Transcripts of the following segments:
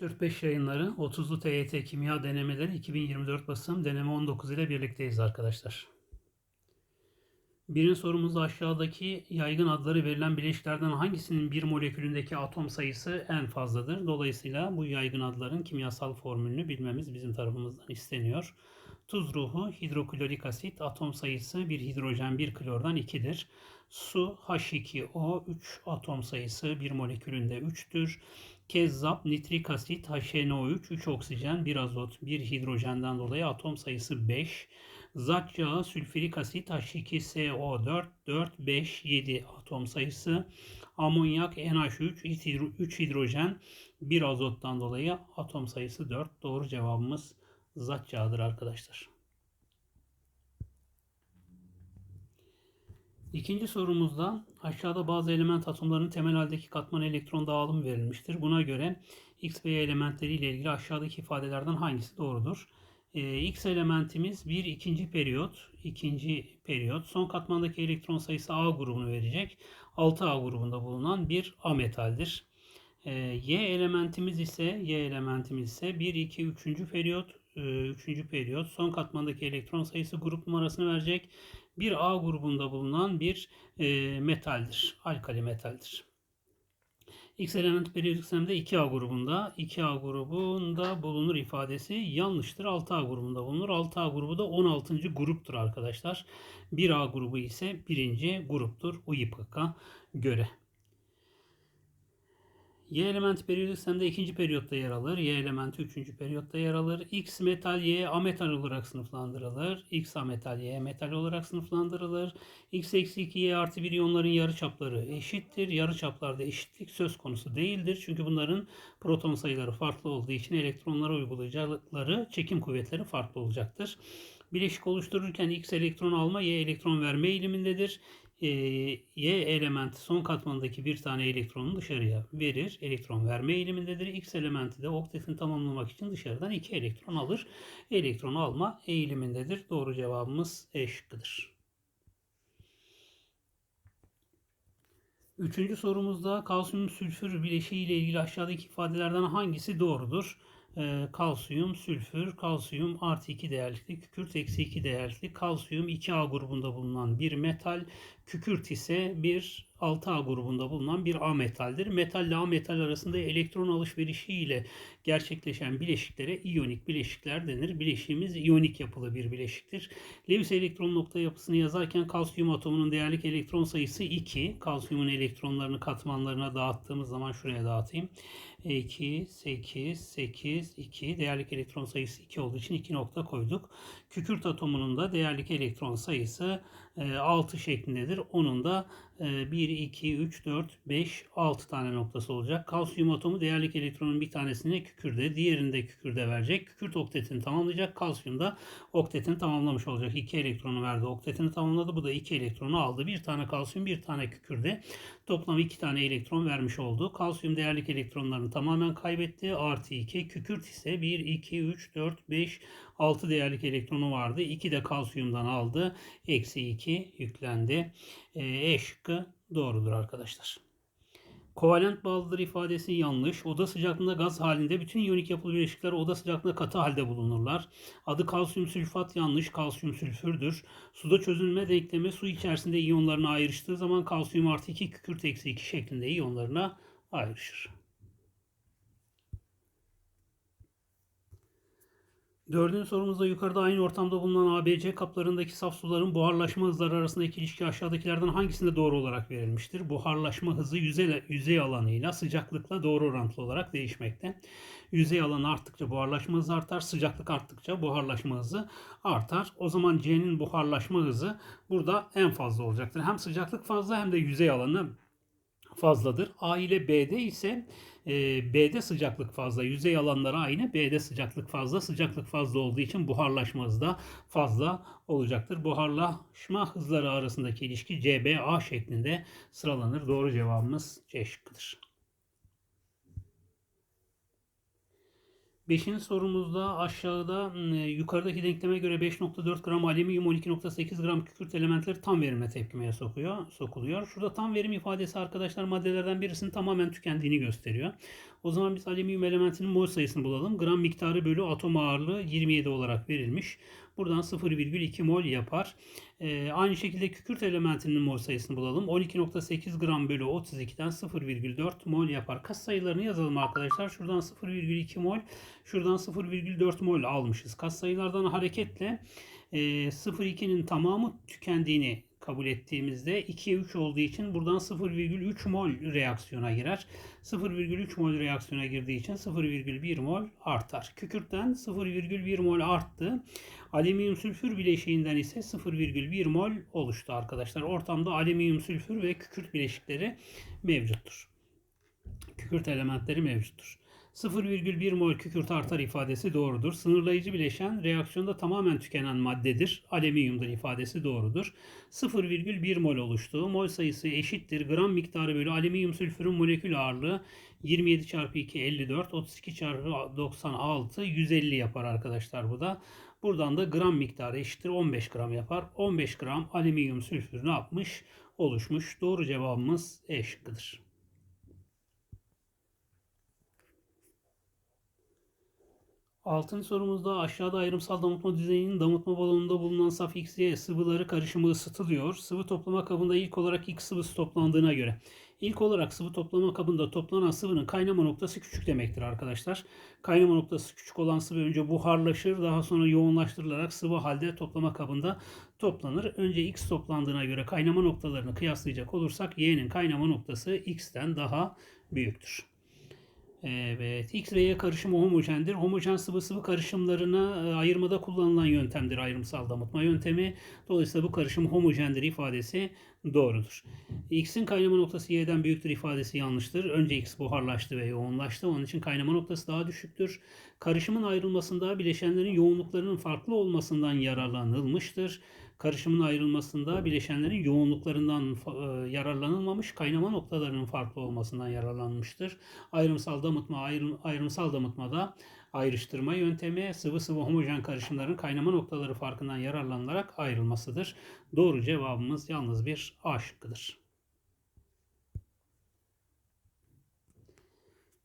45 yayınları 30'lu TYT Kimya Denemeleri 2024 basım deneme 19 ile birlikteyiz arkadaşlar. Birinci sorumuzda aşağıdaki yaygın adları verilen bileşiklerden hangisinin bir molekülündeki atom sayısı en fazladır? Dolayısıyla bu yaygın adların kimyasal formülünü bilmemiz bizim tarafımızdan isteniyor. Tuz ruhu hidroklorik asit atom sayısı bir hidrojen bir klordan 2'dir. Su H2O 3 atom sayısı bir molekülünde 3'tür. Kezzap nitrik asit HNO3 3 oksijen 1 azot 1 hidrojenden dolayı atom sayısı 5. Zat yağı sülfürik asit H2SO4 4 5 7 atom sayısı. Amonyak NH3 3 hidrojen 1 azottan dolayı atom sayısı 4. Doğru cevabımız zat yağıdır arkadaşlar. İkinci sorumuzda aşağıda bazı element atomlarının temel haldeki katman elektron dağılımı verilmiştir. Buna göre X ve Y elementleri ile ilgili aşağıdaki ifadelerden hangisi doğrudur? Ee, X elementimiz bir ikinci periyot, ikinci periyot. Son katmandaki elektron sayısı A grubunu verecek. 6A grubunda bulunan bir A metaldir. Ee, y elementimiz ise Y elementimiz ise 1, 2, 3. periyot, 3. E, periyot. Son katmandaki elektron sayısı grup numarasını verecek bir A grubunda bulunan bir e, metaldir. Alkali metaldir. X element periyodik sistemde 2A grubunda, 2A grubunda bulunur ifadesi yanlıştır. 6A grubunda bulunur. 6A grubu da 16. gruptur arkadaşlar. 1A grubu ise 1. gruptur UYPK'a göre. Y elementi periyodik sistemde ikinci periyotta yer alır. Y elementi üçüncü periyotta yer alır. X metal Y ametal olarak sınıflandırılır. X ametal Y metal olarak sınıflandırılır. X eksi 2 Y artı 1 iyonların yarıçapları eşittir. Yarıçaplarda eşitlik söz konusu değildir. Çünkü bunların proton sayıları farklı olduğu için elektronlara uygulayacakları çekim kuvvetleri farklı olacaktır. Bileşik oluştururken X elektron alma, Y elektron verme eğilimindedir Y elementi son katmandaki bir tane elektronu dışarıya verir. Elektron verme eğilimindedir. X elementi de oktetini tamamlamak için dışarıdan iki elektron alır. Elektron alma eğilimindedir. Doğru cevabımız E şıkkıdır. Üçüncü sorumuzda kalsiyum sülfür bileşiği ile ilgili aşağıdaki ifadelerden hangisi doğrudur? Ee, kalsiyum, sülfür, kalsiyum artı 2 değerlikli, kükürt eksi 2 değerlikli, kalsiyum 2A grubunda bulunan bir metal, kükürt ise bir 6A grubunda bulunan bir A metaldir. Metal ile A metal arasında elektron alışverişi ile gerçekleşen bileşiklere iyonik bileşikler denir. Bileşiğimiz iyonik yapılı bir bileşiktir. Lewis elektron nokta yapısını yazarken kalsiyum atomunun değerlik elektron sayısı 2. Kalsiyumun elektronlarını katmanlarına dağıttığımız zaman şuraya dağıtayım. 2, 8, 8, 2. Değerlik elektron sayısı 2 olduğu için 2 nokta koyduk. Kükürt atomunun da değerlik elektron sayısı 6 şeklindedir. Onun da 1, 2, 3, 4, 5, 6 tane noktası olacak. Kalsiyum atomu değerlik elektronun bir tanesini kükürde, diğerini de kükürde verecek. Kükürt oktetini tamamlayacak. Kalsiyum da oktetini tamamlamış olacak. 2 elektronu verdi. Oktetini tamamladı. Bu da 2 elektronu aldı. Bir tane kalsiyum, bir tane kükürde. Toplam 2 tane elektron vermiş oldu. Kalsiyum değerlik elektronlarını tamamen kaybetti. Artı 2. Kükürt ise 1, 2, 3, 4, 5, 6 değerlik elektronu vardı. 2 de kalsiyumdan aldı. Eksi 2 yüklendi. E, e şıkkı doğrudur arkadaşlar. Kovalent bağlıdır ifadesi yanlış. Oda sıcaklığında gaz halinde bütün iyonik yapılı bileşikler oda sıcaklığında katı halde bulunurlar. Adı kalsiyum sülfat yanlış. Kalsiyum sülfürdür. Suda çözülme denklemi su içerisinde iyonlarına ayrıştığı zaman kalsiyum artı 2 kükürt eksi 2 şeklinde iyonlarına ayrışır. Dördüncü sorumuzda yukarıda aynı ortamda bulunan ABC kaplarındaki saf suların buharlaşma hızları arasındaki ilişki aşağıdakilerden hangisinde doğru olarak verilmiştir? Buharlaşma hızı yüzey, yüzey alanıyla sıcaklıkla doğru orantılı olarak değişmekte. Yüzey alanı arttıkça buharlaşma hızı artar, sıcaklık arttıkça buharlaşma hızı artar. O zaman C'nin buharlaşma hızı burada en fazla olacaktır. Hem sıcaklık fazla hem de yüzey alanı fazladır. A ile B'de ise e, B'de sıcaklık fazla. Yüzey alanları aynı. B'de sıcaklık fazla. Sıcaklık fazla olduğu için buharlaşma da fazla olacaktır. Buharlaşma hızları arasındaki ilişki CBA şeklinde sıralanır. Doğru cevabımız C şıkkıdır. Beşinci sorumuzda aşağıda ıı, yukarıdaki denkleme göre 5.4 gram alüminyum 12.8 gram kükürt elementleri tam verime tepkimeye sokuyor, sokuluyor. Şurada tam verim ifadesi arkadaşlar maddelerden birisinin tamamen tükendiğini gösteriyor. O zaman biz alüminyum elementinin mol sayısını bulalım. Gram miktarı bölü atom ağırlığı 27 olarak verilmiş. Buradan 0,2 mol yapar. Ee, aynı şekilde kükürt elementinin mol sayısını bulalım. 12.8 gram bölü 32'den 0,4 mol yapar. Kas sayılarını yazalım arkadaşlar. Şuradan 0,2 mol, şuradan 0,4 mol almışız. Kas sayılardan hareketle e, 0,2'nin tamamı tükendiğini kabul ettiğimizde 2'ye 3 olduğu için buradan 0,3 mol reaksiyona girer. 0,3 mol reaksiyona girdiği için 0,1 mol artar. Kükürtten 0,1 mol arttı. Alüminyum sülfür bileşiğinden ise 0,1 mol oluştu arkadaşlar. Ortamda alüminyum sülfür ve kükürt bileşikleri mevcuttur. Kükürt elementleri mevcuttur. 0,1 mol kükürt artar ifadesi doğrudur. Sınırlayıcı bileşen reaksiyonda tamamen tükenen maddedir. Alüminyumdur ifadesi doğrudur. 0,1 mol oluştuğu mol sayısı eşittir. Gram miktarı bölü alüminyum sülfürün molekül ağırlığı 27 çarpı 2 54 32 çarpı 96 150 yapar arkadaşlar bu da. Buradan da gram miktarı eşittir 15 gram yapar. 15 gram alüminyum sülfür yapmış? Oluşmuş. Doğru cevabımız E şıkkıdır. Altıncı sorumuzda aşağıda ayrımsal damıtma düzeyinin damıtma balonunda bulunan saf X, sıvıları karışımı ısıtılıyor. Sıvı toplama kabında ilk olarak X sıvısı toplandığına göre. İlk olarak sıvı toplama kabında toplanan sıvının kaynama noktası küçük demektir arkadaşlar. Kaynama noktası küçük olan sıvı önce buharlaşır daha sonra yoğunlaştırılarak sıvı halde toplama kabında toplanır. Önce X toplandığına göre kaynama noktalarını kıyaslayacak olursak Y'nin kaynama noktası X'ten daha büyüktür. Evet, X ve Y karışımı homojendir. Homojen sıvı sıvı karışımlarını e, ayırmada kullanılan yöntemdir ayrımsal damıtma yöntemi. Dolayısıyla bu karışım homojendir ifadesi doğrudur. X'in kaynama noktası Y'den büyüktür ifadesi yanlıştır. Önce X buharlaştı ve yoğunlaştı. Onun için kaynama noktası daha düşüktür. Karışımın ayrılmasında bileşenlerin yoğunluklarının farklı olmasından yararlanılmıştır. Karışımın ayrılmasında bileşenlerin yoğunluklarından e, yararlanılmamış, kaynama noktalarının farklı olmasından yararlanmıştır. Ayrımsal damıtma, ayrım, ayrımsal damıtmada ayrıştırma yöntemi sıvı sıvı homojen karışımların kaynama noktaları farkından yararlanılarak ayrılmasıdır. Doğru cevabımız yalnız bir A şıkkıdır.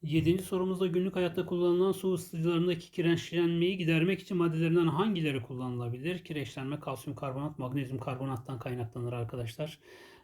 Yedinci sorumuzda günlük hayatta kullanılan su ısıtıcılarındaki kireçlenmeyi gidermek için maddelerinden hangileri kullanılabilir? Kireçlenme kalsiyum karbonat, magnezyum karbonattan kaynaklanır arkadaşlar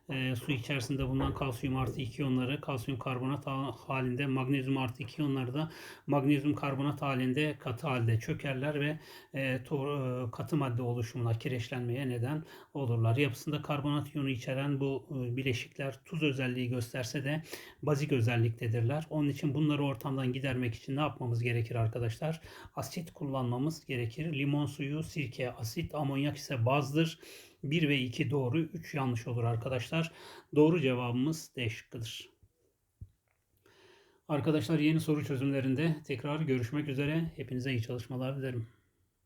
e, su içerisinde bulunan kalsiyum artı 2 iyonları kalsiyum karbonat halinde magnezyum artı 2 iyonları da magnezyum karbonat halinde katı halde çökerler ve e, to, e, katı madde oluşumuna kireçlenmeye neden olurlar. Yapısında karbonat iyonu içeren bu e, bileşikler tuz özelliği gösterse de bazik özelliktedirler. Onun için bunları ortamdan gidermek için ne yapmamız gerekir arkadaşlar? Asit kullanmamız gerekir. Limon suyu, sirke, asit, amonyak ise bazdır. 1 ve 2 doğru, 3 yanlış olur arkadaşlar. Doğru cevabımız D şıkkıdır. Arkadaşlar yeni soru çözümlerinde tekrar görüşmek üzere. Hepinize iyi çalışmalar dilerim.